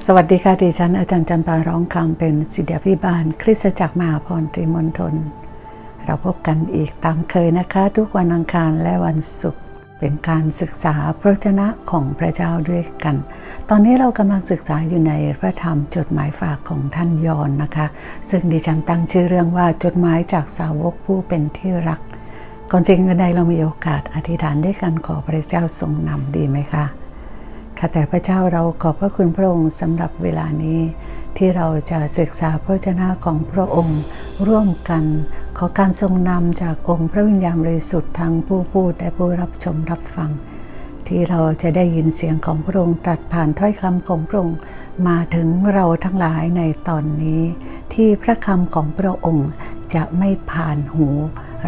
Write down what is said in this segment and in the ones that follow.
สวัสดีค่ะดิฉันอาจารย์จันปาร้องคำเป็นศิษยาพิบาล คริสตจักรมหาพรตรีมณฑลเราพบกันอีกตามเคยนะคะ ทุกวันอังคารและวันศุกร์เป็นการศึกษาพระชนะของพระเจ้าด้วยกัน ตอนนี้เรากำลังศึกษาอยู่ในพระธรรมจดหมายฝากของท่านยอนนะคะ ซึ่งดิฉันตั้งชื่อเรื่องว่าจดหมายจากสาวกผู้เป็นที่รัก ก่อนสิ่งอื่นใดเรามีโอกาสอธิษฐานด้วยกันขอพระเจ้าทรงนำดีไหมคะ ข้าแต่พระเจ้าเราขอบพระคุณพระองค์สำหรับเวลานี้ ที่เราจะศึกษาพระเจ้าของพระองค์ ร่วมกัน ขอการทรงนำจากองค์พระวิญญาณบริสุทธิ์ทั้งผู้พูดและผู้รับชมรับฟัง ที่เราจะได้ยินเสียงของพระองค์ตรัสผ่านถ้อยคำของพระองค์มาถึงเราทั้งหลายในตอนนี้ ที่พระคำของพระองค์จะไม่ผ่านหู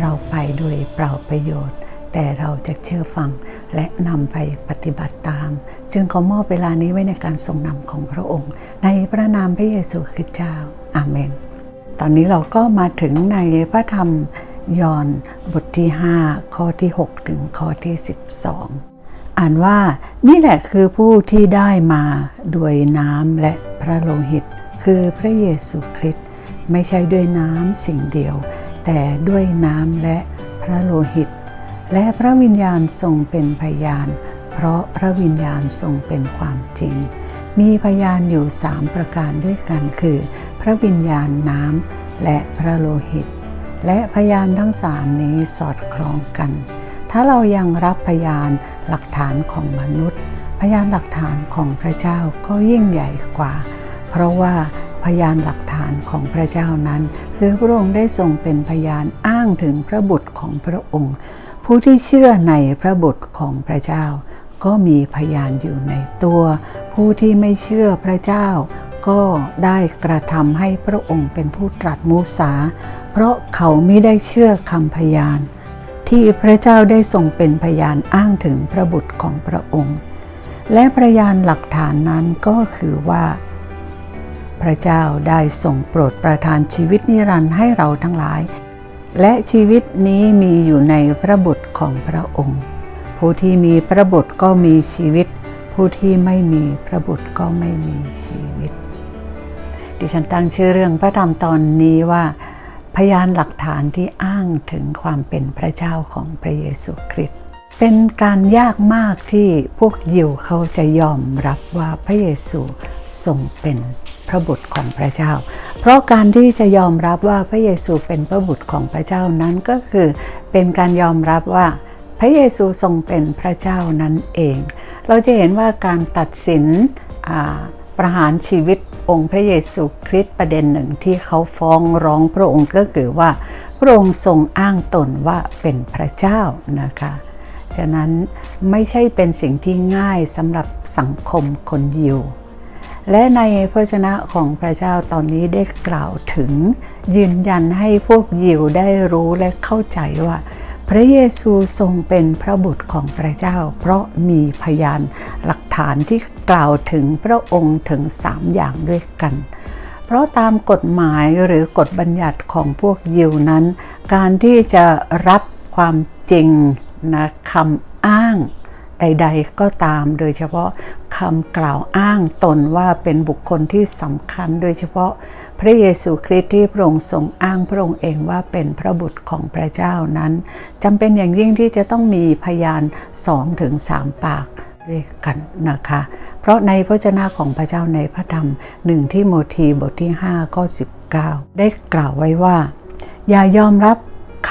เราไปโดยเปล่าประโยชน์ แต่เราจะเชื่อฟังและนำไปปฏิบัติตาม จึงขอมอบเวลานี้ไว้ในการทรงนำของพระองค์ ในพระนามพระเยซูคริสต์เจ้า อาเมน ตอนนี้เราก็มาถึงในพระธรรมยอห์นบทที่ 5 ข้อที่ 6 ถึงข้อที่ 12 อ่านว่านี่แหละคือผู้ที่ได้มาด้วยน้ำและพระโลหิต คือพระเยซูคริสต์ไม่ใช่ด้วยน้ำสิ่งเดียว แต่ด้วยน้ำและพระโลหิต และพระวิญญาณทรงเป็นพยาน เพราะพระวิญญาณทรงเป็นความจริง มีพยานอยู่สามประการด้วยกันคือ พระวิญญาณน้ำและพระโลหิต และพยานทั้งสามนี้สอดคล้องกัน ถ้าเรายังรับพยานหลักฐานของมนุษย์ พยานหลักฐานของพระเจ้าก็ยิ่งใหญ่กว่า เพราะว่าพยานหลักฐานของพระเจ้านั้น คือพระองค์ได้ทรงเป็นพยานอ้างถึงพระบุตรของพระองค์ ผู้ที่เชื่อในพระบุตรของพระเจ้า ก็มีพยานอยู่ในตัว ผู้ที่ไม่เชื่อพระเจ้า ก็ได้กระทำให้พระองค์เป็นผู้ตรัสมูสา เพราะเขาไม่ได้เชื่อคำพยาน ที่พระเจ้าได้ทรงเป็นพยานอ้างถึงพระบุตรของพระองค์ และพยานหลักฐานนั้นก็คือว่าพระเจ้าได้ทรงโปรดประทานชีวิตนิรันดร์ให้เราทั้งหลาย และชีวิตนี้มีอยู่ในพระบุตรของพระองค์ ผู้ที่มีพระบุตรก็มีชีวิต ผู้ที่ไม่มีพระบุตรก็ไม่มีชีวิต ดิฉันตั้งชื่อเรื่องพระธรรมตอนนี้ว่าพยานหลักฐานที่อ้างถึงความเป็นพระเจ้าของพระเยซูคริสต์ เป็นการยากมากที่พวกยิวเขาจะยอมรับว่าพระเยซูทรงเป็นพระบุตรของพระเจ้า เพราะการที่จะยอมรับว่าพระเยซูเป็นพระบุตรของพระเจ้านั้นก็คือ เป็นการยอมรับว่าพระเยซูทรงเป็นพระเจ้านั่นเอง เราจะเห็นว่าการตัดสินประหารชีวิตองค์พระเยซูคริสต์ประเด็นหนึ่งที่เขาฟ้องร้องพระองค์ก็คือว่าพระองค์ทรงอ้างตนว่าเป็นพระเจ้านะคะ ฉะนั้นไม่ใช่เป็นสิ่งที่ง่ายสำหรับสังคมคนยิว และในพระชนะของพระเจ้าตอนนี้ได้กล่าวถึง ยืนยันให้พวกยิวได้รู้และเข้าใจว่า พระเยซูทรงเป็นพระบุตรของพระเจ้า เพราะมีพยานหลักฐานที่กล่าวถึงพระองค์ถึงสามอย่างด้วยกันเพราะตามกฎหมายหรือกฎบัญญัติของพวกยิวนั้น การที่จะรับความจริง นะคำอ้างใด ๆ ก็ตาม โดยเฉพาะคำกล่าวอ้างตนว่าเป็นบุคคลที่สำคัญ โดยเฉพาะพระเยซูคริสต์ที่พระองค์ทรงอ้างพระองค์เองว่าเป็นพระบุตรของพระเจ้านั้นจำเป็นอย่างยิ่งที่จะต้องมีพยานสองถึงสามปากด้วยกันนะคะ เพราะในพระเจ้าของพระเจ้าในพระธรรมหนึ่งที่โมทีบทที่5ข้อ19 ได้กล่าวไว้ว่า อย่ายอมรับ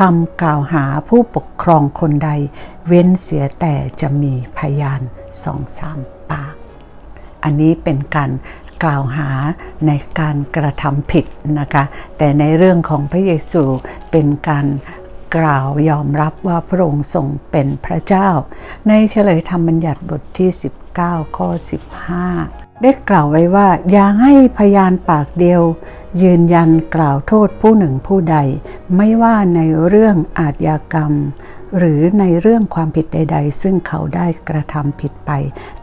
คำกล่าวหาผู้ปกครองคนใด เว้นเสียแต่จะมีพยานสองสามปาก อันนี้เป็นการกล่าวหาในการกระทำผิดนะคะ แต่ในเรื่องของพระเยซูเป็นการกล่าวยอมรับว่าพระองค์ทรงเป็นพระเจ้า ในเฉลยธรรมบัญญัติบทที่ 19 ข้อ 15 ได้กล่าวไว้ว่า อย่าให้พยานปากเดียว ยืนยันกล่าวโทษผู้หนึ่งผู้ใด ไม่ว่าในเรื่องอาทยากรรม หรือในเรื่องความผิดใด ๆ ซึ่งเขาได้กระทำผิดไป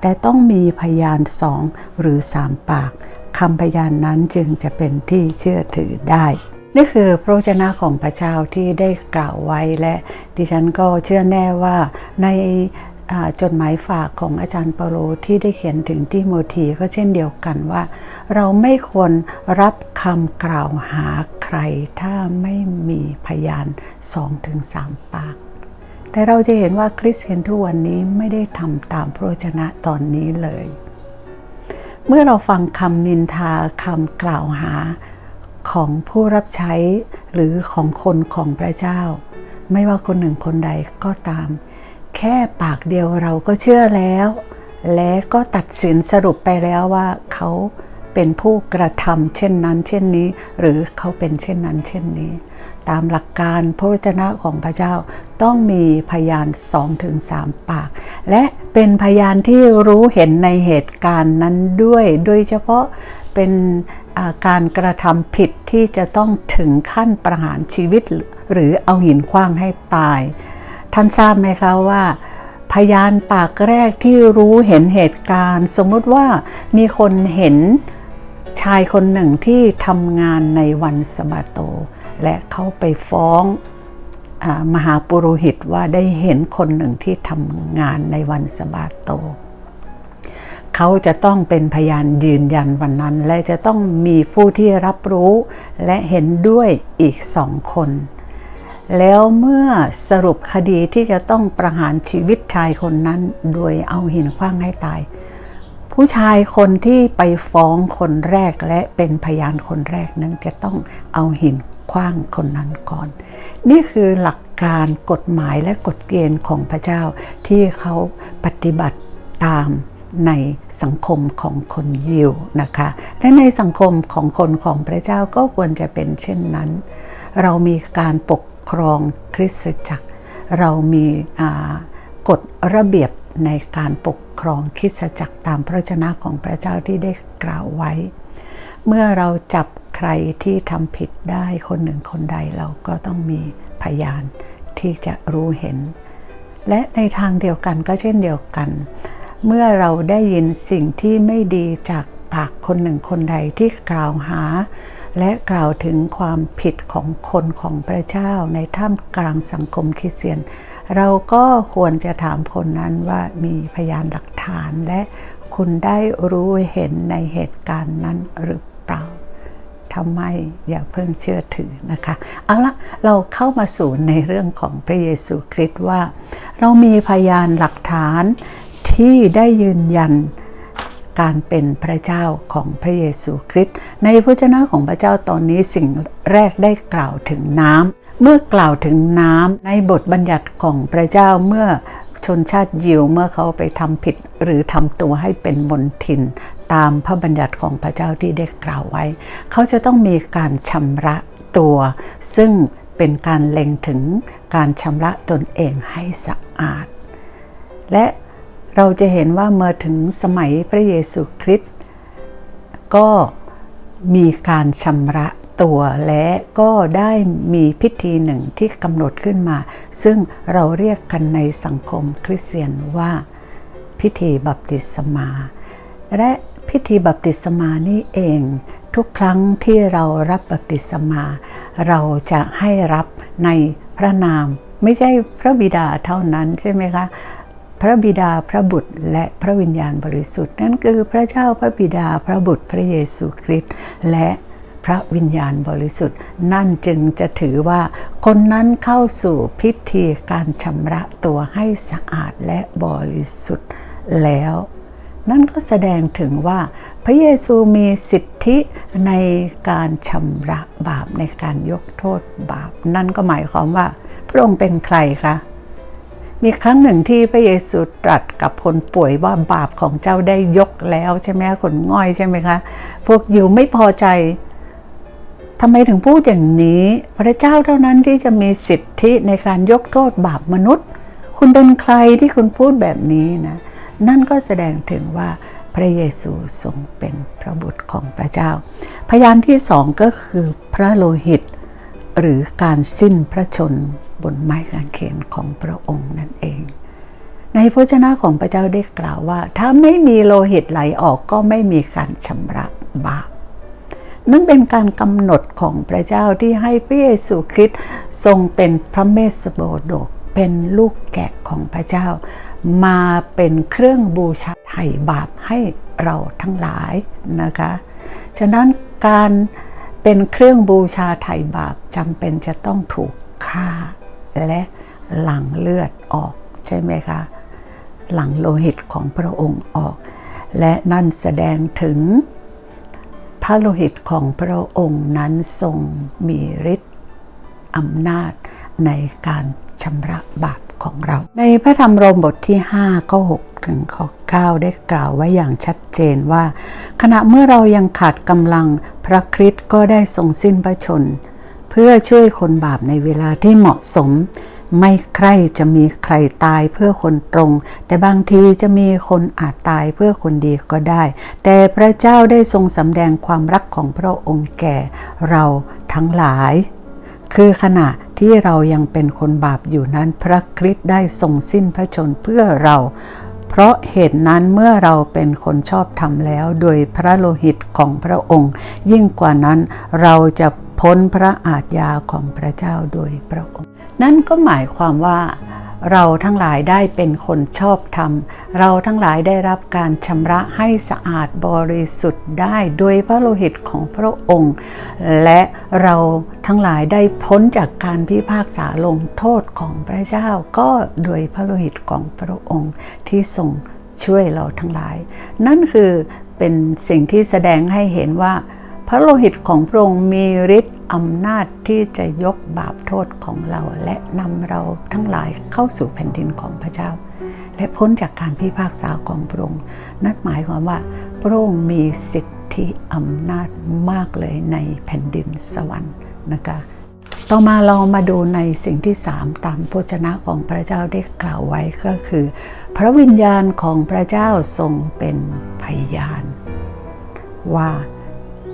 แต่ต้องมีพยานสองหรือสามปากคำพยานนั้นจึงจะเป็นที่เชื่อถือได้นี่คือพระวจนะของพระเจ้าที่ได้กล่าวไว้และดิฉันก็เชื่อแน่ว่าใน จดหมายฝากของอาจารย์เปาโลที่ได้เขียนถึงทิโมธีก็เช่นเดียวกันว่า เราไม่ควรรับคำกล่าวหาใครถ้าไม่มีพยานสองถึงสามปาก แต่เราจะเห็นว่าคริสเตียนทุกวันนี้ไม่ได้ทำตามพระวจนะตอนนี้เลย เมื่อเราฟังคำนินทาคำกล่าวหาของผู้รับใช้หรือของคนของพระเจ้า ไม่ว่าคนหนึ่งคนใดก็ตาม แค่ปากเดียวเราก็เชื่อแล้ว และก็ตัดสินสรุปไปแล้วว่าเขาเป็นผู้กระทำเช่นนั้นเช่นนี้ หรือเขาเป็นเช่นนั้นเช่นนี้ ตามหลักการพระวจนะของพระเจ้าต้องมีพยาน2-3ปาก และเป็นพยานที่รู้เห็นในเหตุการณ์นั้นด้วย โดยเฉพาะเป็นการกระทำผิดที่จะต้องถึงขั้นประหารชีวิต หรือเอาหินคว้างให้ตาย ท่านทราบไหมคะว่า พยานปากแรกที่รู้เห็นเหตุการณ์ สมมติว่ามีคนเห็นชายคนหนึ่งที่ทำงานในวันสบาโต และเขาไปฟ้องอมหาปุโรหิตว่าได้เห็นคนหนึ่งที่ทำงานในวันสบาโต เขาจะต้องเป็นพยานยืนยันวันนั้น และจะต้องมีผู้ที่รับรู้ และเห็นด้วยอีกสองคน แล้วเมื่อสรุปคดีที่จะต้องประหารชีวิตชายคนนั้น โดยเอาหินคว้างให้ตาย ผู้ชายคนที่ไปฟ้องคนแรกและเป็นพยานคนแรกนั้นจะต้องเอาหินคว้างคนนั้นก่อน นี่คือหลักการกฎหมายและกฎเกณฑ์ของพระเจ้าที่เขาปฏิบัติตามในสังคมของคนยิวนะคะ และในสังคมของคนของพระเจ้าก็ควรจะเป็นเช่นนั้น เรามีการปก ครองคริสตจักร เรามีกฎระเบียบในการปกครองคริสตจักรตามพระชนะของพระเจ้าที่ได้กล่าวไว้ เมื่อเราจับใครที่ทำผิดได้คนหนึ่งคนใดเราก็ต้องมีพยานที่จะรู้เห็น และในทางเดียวกันก็เช่นเดียวกัน เมื่อเราได้ยินสิ่งที่ไม่ดีจากปากคนหนึ่งคนใดที่กล่าวหา และกล่าวถึงความผิดของคนของพระเจ้าในท่ามกลางสังคมคริสเตียน เราก็ควรจะถามคนนั้นว่ามีพยานหลักฐานและคุณได้รู้เห็นในเหตุการณ์นั้นหรือเปล่าทำไมอย่าเพิ่งเชื่อถือนะคะ เอาละเราเข้ามาสู่ในเรื่องของพระเยซูคริสต์ว่า เรามีพยานหลักฐานที่ได้ยืนยัน การเป็นพระเจ้าของพระเยซูคริสต์ในพระเจ้าของพระเจ้าตอนนี้สิ่งแรกได้กล่าวถึงน้ำเมื่อกล่าวถึงน้ำในบทบัญญัติของพระเจ้าเมื่อชนชาติยิวเมื่อเขาไปทำผิดหรือทำตัวให้เป็นมนทิน ตามพระบัญญัติของพระเจ้าที่ได้กล่าวไว้ เขาจะต้องมีการชำระตัว ซึ่งเป็นการเล็งถึงการชำระตนเองให้สะอาด และ เราจะเห็นว่าเมื่อถึงสมัยพระเยซูคริสต์ก็มีการชำระตัวและก็ได้มีพิธีหนึ่งที่กำหนดขึ้นมา ซึ่งเราเรียกกันในสังคมคริสเตียนว่าพิธีบัพติศมา และพิธีบัพติศมานี่เอง ทุกครั้งที่เรารับบัพติศมา เราจะให้รับในพระนาม ไม่ใช่พระบิดาเท่านั้นใช่ไหมคะ พระบิดาพระบุตรและพระวิญญาณบริสุทธิ์ นั่นคือพระเจ้าพระบิดาพระบุตรพระเยซูคริสต์และพระวิญญาณบริสุทธิ์ นั่นจึงจะถือว่า คนนั้นเข้าสู่พิธีการชำระตัวให้สะอาดและบริสุทธิ์แล้ว นั่นก็แสดงถึงว่า พระเยซูมีสิทธิในการชำระบาปในการยกโทษบาป นั่นก็หมายความว่า พระองค์เป็นใครคะ มีครั้งหนึ่งที่พระเยซูตรัสกับคนป่วยว่าบาปของเจ้าได้ยกแล้วใช่ไหมคนง่อยใช่ไหมคะ พวกอยู่ไม่พอใจทำไมถึงพูดอย่างนี้ พระเจ้าเท่านั้นที่จะมีสิทธิในการยกโทษบาปมนุษย์ คุณเป็นใครที่คุณพูดแบบนี้นะ นั่นก็แสดงถึงว่าพระเยซูทรงเป็นพระบุตรของพระเจ้า พยานที่สองก็คือพระโลหิต หรือการสิ้นพระชน บนไม้กางเขนของพระองค์นั่นเอง ในพระชนะของพระเจ้าได้กล่าวว่า ถ้าไม่มีโลหิตไหลออกก็ไม่มีการชำระบาปนั่นเป็นการกำหนดของพระเจ้าที่ให้พระเยซูคริสต์ทรงเป็นพระเมสสโบดก เป็นลูกแกะของพระเจ้า มาเป็นเครื่องบูชาไถ่บาปให้เราทั้งหลายนะคะ ฉะนั้นการเป็นเครื่องบูชาไถ่บาปจำเป็นจะต้องถูกฆ่า และหลั่งเลือดออกใช่ไหมคะ หลั่งโลหิตของพระองค์ออก และนั่นแสดงถึงพระโลหิตของพระองค์นั้นทรงมีฤทธิ์อำนาจในการชำระบาปของเรา ในพระธรรมโรมบทที่5ข้อ6ถึงข้อ9ได้กล่าวไว้อย่างชัดเจนว่า ขณะเมื่อเรายังขาดกำลังพระคริสต์ก็ได้ทรงสิ้นพระชน เพื่อช่วยคนบาปในเวลาที่เหมาะสม ไม่ใครจะมีใครตายเพื่อคนตรง แต่บางทีจะมีคนอาจตายเพื่อคนดีก็ได้ แต่พระเจ้าได้ทรงสำแดงความรักของพระองค์แก่ เราทั้งหลาย คือขณะที่เรายังเป็นคนบาปอยู่นั้น พระคริสต์ได้ทรงสิ้นพระชนเพื่อเราเพราะเหตุนั้นเมื่อเราเป็นคนชอบธรรมแล้ว โดยพระโลหิตของพระองค์ ยิ่งกว่านั้นเราจะ พ้นพระอาทยาของพระเจ้าโดยพระองค์ นั่นก็หมายความว่าเราทั้งหลายได้เป็นคนชอบธรรม เราทั้งหลายได้รับการชำระให้สะอาดบริสุทธิ์ได้โดยพระโลหิตของพระองค์ และเราทั้งหลายได้พ้นจากการพิพากษาลงโทษของพระเจ้าก็โดยพระโลหิตของพระองค์ที่ทรงช่วยเราทั้งหลาย นั่นคือเป็นสิ่งที่แสดงให้เห็นว่า พระโลหิตของพระองค์มีฤทธิ์อำนาจที่จะยกบาปโทษของเรา และนำเราทั้งหลายเข้าสู่แผ่นดินของพระเจ้า และพ้นจากการพิพากษาของพระองค์ นั่นหมายความว่าพระองค์มีสิทธิอำนาจมากเลยในแผ่นดินสวรรค์นะคะต่อมาเรามาดูในสิ่งที่สามตามพระชนะของพระเจ้าได้กล่าวไว้ก็คือ พระวิญญาณของพระเจ้าทรงเป็นพยาน ว่า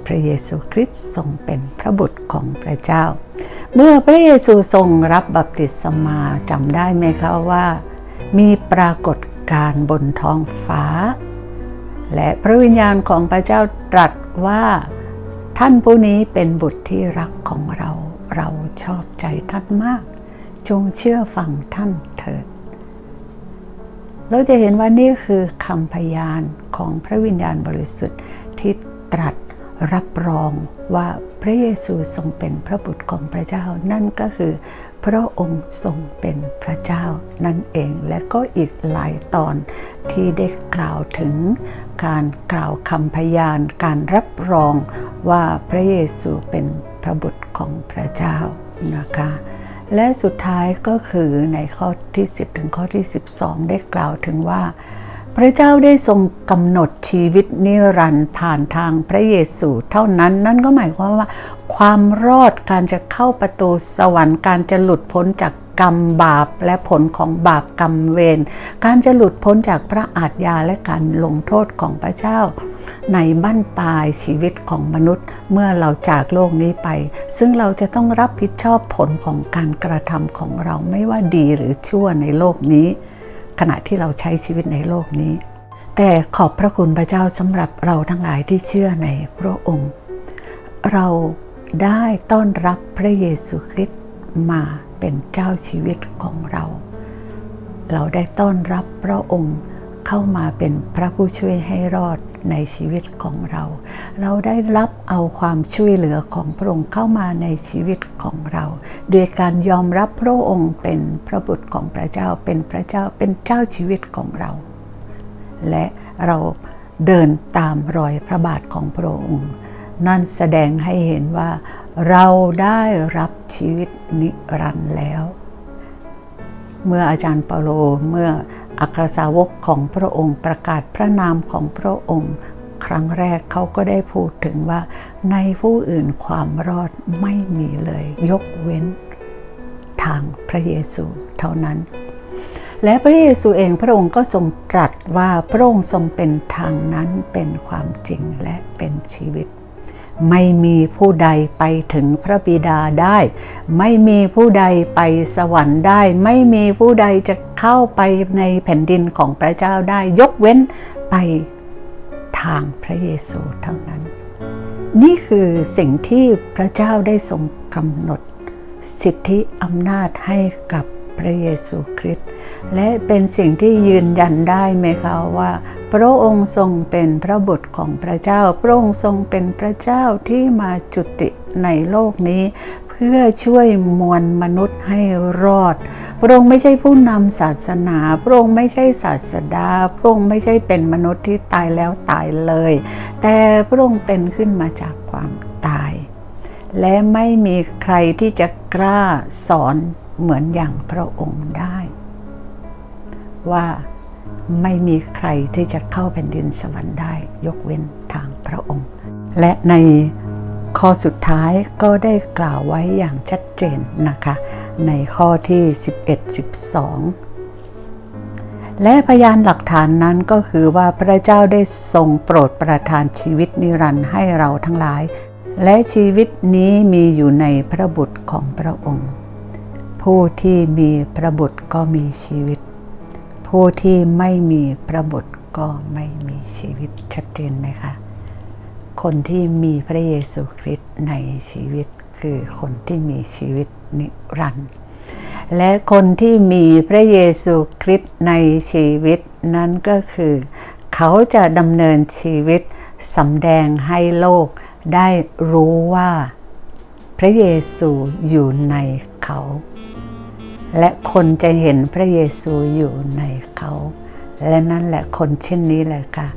พระเยซูคริสต์ทรงเป็นพระบุตรของพระเจ้า เมื่อพระเยซูทรงรับบัพติศมาจำได้ไหมคะว่า มีปรากฏการบนท้องฟ้า และพระวิญญาณของพระเจ้าตรัสว่าท่านผู้นี้เป็นบุตรที่รักของเรา เราชอบใจท่านมาก จงเชื่อฟังท่านเถิด เราจะเห็นว่านี่คือคำพยานของพระวิญญาณบริสุทธิ์ที่ รับรองว่าพระเยซูทรงเป็นพระบุตรของพระเจ้า นั่นก็คือ พระองค์ทรงเป็นพระเจ้านั่นเองและก็อีกหลายตอนที่ได้กล่าวถึงการกล่าวคำพยาน การรับรองว่าพระเยซูเป็นพระบุตรของพระเจ้านะคะและสุดท้ายก็คือในข้อที่ 10 ถึงข้อที่ 12 ได้กล่าวถึงว่า พระเจ้าได้ทรงกำหนดชีวิตนิรันดร์ผ่านทางพระเยซูเท่านั้นนั่นก็หมายความว่า ความรอดการจะเข้าประตูสวรรค์การจะหลุดพ้นจากกรรมบาปและผลของบาปกรรมเวรการจะหลุดพ้นจากพระอาทยาและการลงโทษของพระเจ้า ในบั้นปลายชีวิตของมนุษย์ เมื่อเราจากโลกนี้ไป ซึ่งเราจะต้องรับผิดชอบผลของการกระทำของเราไม่ว่าดีหรือชั่วในโลกนี้ ขณะที่เราใช้ชีวิตในโลกนี้ แต่ขอบพระคุณพระเจ้าสำหรับเราทั้งหลายที่เชื่อในพระองค์ เราได้ต้อนรับพระเยซูคริสต์มาเป็นเจ้าชีวิตของเรา เราได้ต้อนรับพระองค์เข้ามาเป็นพระผู้ช่วยให้รอด ในชีวิตของเรา เราได้รับเอาความช่วยเหลือของพระองค์เข้ามาในชีวิตของเราโดยการยอมรับพระองค์เป็นพระบุตรของพระเจ้าเป็นพระเจ้าเป็นเจ้าชีวิตของเรา และเราเดินตามรอยพระบาทของพระองค์ นั่นแสดงให้เห็นว่าเราได้รับชีวิตนิรันดร์แล้ว เมื่ออาจารย์เปาโลเมื่ออัครสาวกของพระองค์ประกาศพระนามของพระองค์ ครั้งแรกเขาก็ได้พูดถึงว่า ในผู้อื่นความรอดไม่มีเลย ยกเว้นทางพระเยซูเท่านั้น และพระเยซูเองพระองค์ก็ทรงตรัสว่าพระองค์ทรงเป็นทางนั้นเป็นความจริงและเป็นชีวิต ไม่มีผู้ใดไปถึงพระบิดาได้ ไม่มีผู้ใดไปสวรรค์ได้ ไม่มีผู้ใดจะเข้าไปในแผ่นดินของพระเจ้าได้ ยกเว้นไปทางพระเยซูเท่านั้น นี่คือสิ่งที่พระเจ้าได้ทรงกำหนด สิทธิอำนาจให้กับ พระเยซูคริสต์และเป็นสิ่งที่ยืนยันได้ไหมคะว่า พระองค์ทรงเป็นพระบุตรของพระเจ้า พระองค์ทรงเป็นพระเจ้าที่มาจุติในโลกนี้ เพื่อช่วยมวลมนุษย์ให้รอด พระองค์ไม่ใช่ผู้นำศาสนา พระองค์ไม่ใช่ศาสดา พระองค์ไม่ใช่เป็นมนุษย์ที่ตายแล้วตายเลย แต่พระองค์เป็นขึ้นมาจากความตาย และไม่มีใครที่จะกล้าสอน เหมือนอย่างพระองค์ได้ ว่าไม่มีใครที่จะเข้าแผ่นดินสวรรค์ได้ ยกเว้นทางพระองค์ และในข้อสุดท้ายก็ได้กล่าวไว้อย่างชัดเจนนะคะ ในข้อที่ 11-12 และพยานหลักฐานนั้นก็คือว่าพระเจ้าได้ทรงโปรดประทานชีวิตนิรันดร์ให้เราทั้งหลาย และชีวิตนี้มีอยู่ในพระบุตรของพระองค์ ผู้ที่มีพระบุตรก็มีชีวิต ผู้ที่ไม่มีพระบุตรก็ไม่มีชีวิตชัดเจนไหมคะ คนที่มีพระเยซูคริสต์ในชีวิตคือคนที่มีชีวิตนิรันดร์และคนที่มีพระเยซูคริสต์ในชีวิตนั้นก็คือ เขาจะดำเนินชีวิตสำแดงให้โลกได้รู้ว่า พระเยซูอยู่ในเขา และคนจะเห็นพระเยซูอยู่ในเขา และนั่นแหละคนเช่นนี้แหละค่ะ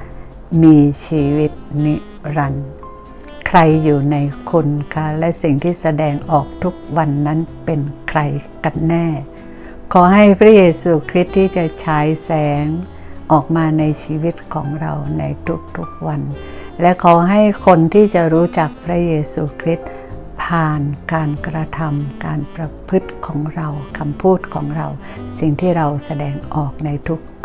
มีชีวิตนิรันดร์ใครอยู่ในคุณคะและสิ่งที่แสดงออกทุกวันนั้นเป็นใครกันแน่ ขอให้พระเยซูคริสต์ที่จะฉายแสงออกมาในชีวิตของเราในทุกๆวัน และขอให้คนที่จะรู้จักพระเยซูคริสต์านการกระทำการประพฤติของเราคำพูดของเรา สิ่งที่เราแสดงออกใน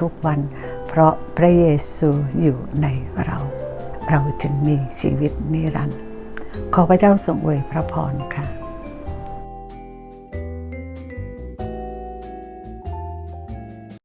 ทุกๆวัน เพราะพระเยซูอยู่ในเรา เราจึงมีชีวิตนิรันดร์ขอพระเจ้าทรงอวยพระพรค่ะ